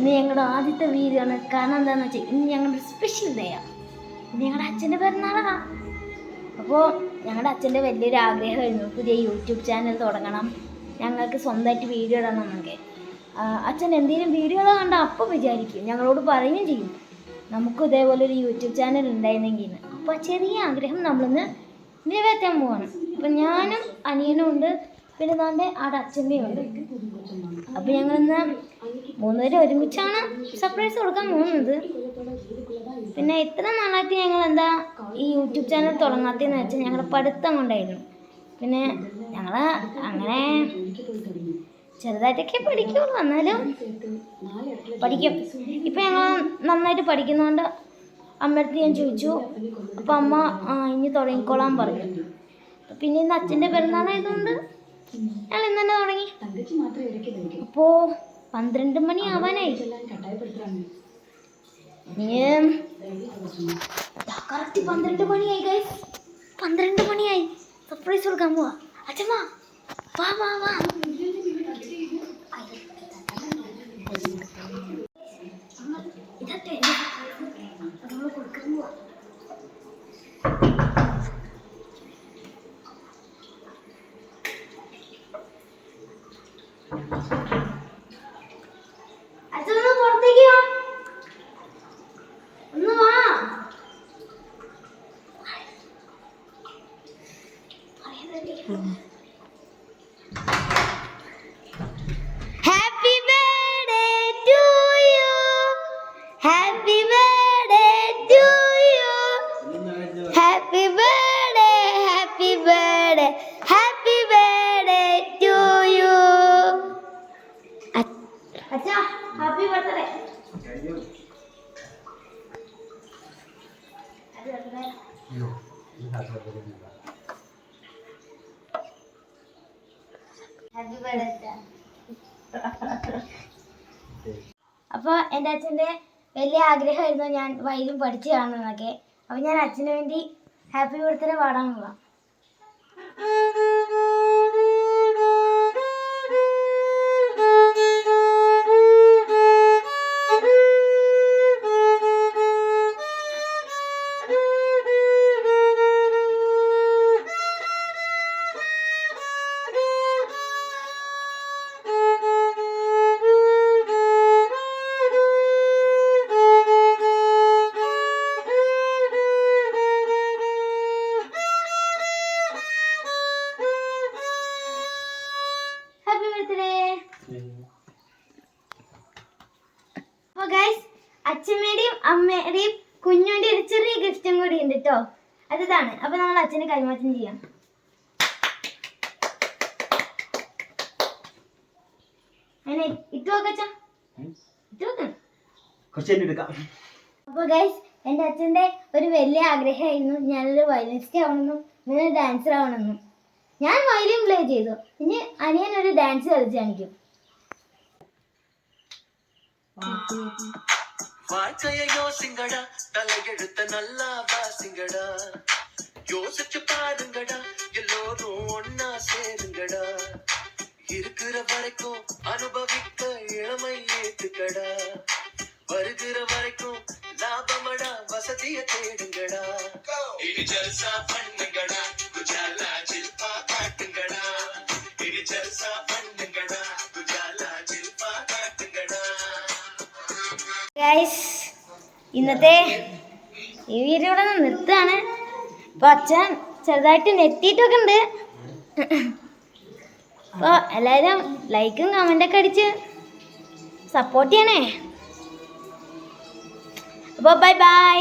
ഇന്ന് ഞങ്ങളുടെ ആദ്യത്തെ വീഡിയോ ആണ്. കാരണം എന്താണെന്ന് വെച്ചാൽ ഇന്ന് ഞങ്ങളുടെ സ്പെഷ്യൽ ഡേ ഇന്ന് ഞങ്ങളുടെ അച്ഛന്റെ പിറന്നാളാ. അപ്പോൾ ഞങ്ങളുടെ അച്ഛന്റെ വലിയൊരു ആഗ്രഹമായിരുന്നു പുതിയ യൂട്യൂബ് ചാനൽ തുടങ്ങണം. ഞങ്ങൾക്ക് സ്വന്തമായിട്ട് വീഡിയോ ഇടണം എന്നൊക്കെ അച്ഛൻ എന്തെങ്കിലും വീഡിയോ കണ്ടാൽ അപ്പോൾ വിചാരിക്കും. ഞങ്ങളോട് പറയുകയും ചെയ്യും. നമുക്കും ഇതേപോലെ ഒരു യൂട്യൂബ് ചാനൽ ഉണ്ടായിരുന്നെങ്കിൽ അപ്പോൾ ചെറിയ ആഗ്രഹം നമ്മളിന്ന് നിറവേറ്റാൻ പോവാണ്. അപ്പം ഞാനും അനിയനും ഉണ്ട്. പിന്നെ താന്റെ ആടെ അച്ഛന്റെയും ഉണ്ട്. അപ്പം ഞങ്ങളിന്ന് മൂന്നുപേരും ഒരുമിച്ചാണ് സർപ്രൈസ് കൊടുക്കാൻ പോകുന്നത്. പിന്നെ ഇത്ര നാളായിട്ട് ഞങ്ങൾ എന്താ ഈ യൂട്യൂബ് ചാനൽ തുടങ്ങാത്തതെന്ന് വെച്ചാൽ ഞങ്ങളുടെ പഠിത്തം കൊണ്ടായിരുന്നു പിന്നെ ഞങ്ങൾ അങ്ങനെ ചെറുതായിട്ടൊക്കെ പഠിക്കുള്ളൂ. എന്നാലും പഠിക്കും. ഇപ്പം ഞങ്ങൾ നന്നായിട്ട് പഠിക്കുന്നതുകൊണ്ട് അമ്മയടുത്ത് ഞാൻ ചോദിച്ചു. അപ്പം അമ്മ ഇനി തുടങ്ങിക്കോളാൻ പറഞ്ഞു. പിന്നെ ഇന്ന് അച്ഛന്റെ പെരുന്നാളായതുകൊണ്ട് ഞങ്ങൾ ഇന്ന് തന്നെ തുടങ്ങി. അപ്പോൾ പന്ത്രണ്ട് മണി ആവാനായി കറക്റ്റ് പന്ത്രണ്ട് മണിയായി ഗൈസ് പന്ത്രണ്ട് മണിയായി സർപ്രൈസ് കൊടുക്കാൻ പോവാ അച്ഛമ്മ വാ വാ വാ ഇതൊക്കെ നമ്മൾ കൊടുക്കാൻ പോവാ Happy birthday to you. Happy birthday to you. Happy birthday, happy birthday, happy birthday to you. Acha, happy birthday. Thank you. അപ്പോൾ എന്റെ അച്ഛന്റെ വലിയ ആഗ്രഹമായിരുന്നു ഞാൻ വൈകും പഠിച്ചു കാണുന്നതൊക്കെ അപ്പോൾ ഞാൻ അച്ഛന് വേണ്ടി ഹാപ്പി ബർത്ത്ഡേ പാടാൻ പോവാം ഗൈസ് അച്ഛമ്മയുടെയും അമ്മയുടെയും കുഞ്ഞുവിന്റെ ഒരു ചെറിയ ഗിഫ്റ്റും കൂടി ഉണ്ട് കേട്ടോ അതാണ്. അപ്പൊ നമ്മൾ അച്ഛനെ കൈമാറ്റം ചെയ്യാം. അങ്ങനെ ഇട്ട് നോക്കച്ചാ ഇട്ട് നോക്കാം. കുറച്ച് കഴിഞ്ഞ് അപ്പോൾ ഗൈസ് എന്റെ അച്ഛന്റെ ഒരു വലിയ ആഗ്രഹമായിരുന്നു ഞാനൊരു വയലിനിസ്റ്റ് ആവണമെന്നും ഞാനൊരു ഡാൻസർ ആവണമെന്നും. ഞാൻ വയലിൻ പ്ലേ ചെയ്തു. ഇനി അനിയൻ ഒരു ഡാൻസ് കളിച്ച് കാണിക്കും. வாழ்க்கைய யோசிங்கடா தலையெழுத்த நல்லா வாசிங்கடா. யோசிச்சு பாருங்கடா எல்லோரும் ஒன்னா சேருங்கடா. இருக்கிற வரைக்கும் அனுபவிக்க இளமை ஏத்துக்கடா. வருகிற வரைக்கும் லாபமடா வசதிய தேடுங்கடா. இனி ஜல்சா பண்ணுங்கடா குஜாலா ஜில்பா காட்டுங்கடா. இனி ஜல்சா ഗൈസ് ഇന്നത്തെ ഈ വീഡിയോ ഇവിടെ നിർത്തുകയാണ്. അപ്പോൾ അച്ഛൻ ചെറുതായിട്ട് നെത്തിയിട്ടൊക്കെ ഉണ്ട് അപ്പോൾ എല്ലാവരും ലൈക്കും കമന്റൊക്കെ അടിച്ച് സപ്പോർട്ട് ചെയ്യണേ. അപ്പോൾ ബൈ ബൈ